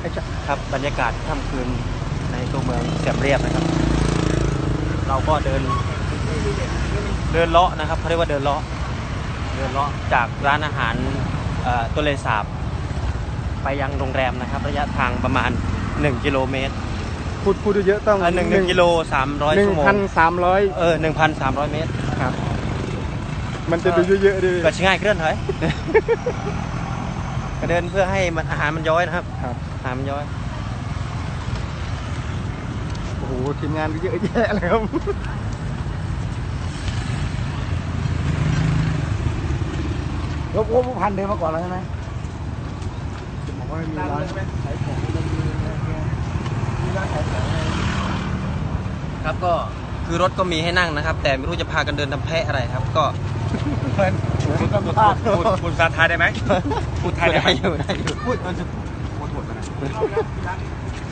ไอ้จ๊ะครับบรรยากาศค่ำคืนในตัวเมืองเสียมเรียบนะครับ เราก็เดิน เดินเลาะนะครับเขาเรียกว่าเดินเลาะเดินเลาะจากร้านอาหารเอ่อตัวเลสาบ ไปยังโรงแรมนะครับ ระยะทางประมาณ 1 กิโลเมตรพูดพูดเยอะๆต้องเอ่อหนึ่งหนึ่งกิโลสามร้อยหนึ่งชั่วโมงพันสามร้อยเออหนึ่งพันสามร้อยเมตรครับ มันจะดูเยอะๆดิก็ชิง่ายเคลื่อนถอยก็เดินเพื่อให้มันอาหารมันย้อยนะครับครับอา หารมันย้อย โอ้โห ทีมงานก็เยอะแยะเลยครับรบกวนผู้พันเดินมาก่อนแล้วใช่ไหมจะบอกว่ามีร้านขายของดำเนินอะไรเงี้ยมีร้านขายของอะไรครับก็คือรถก็มีให้นั่งนะครับ แต่ไม่รู้จะพากันเดินทำแพะอะไรครับ ก็เพื่อนพูดพูดพูดพูดภาษาไทยได้ไหมพูดไทยได้ไหมอยู่ได้อยู่พูด Gracias.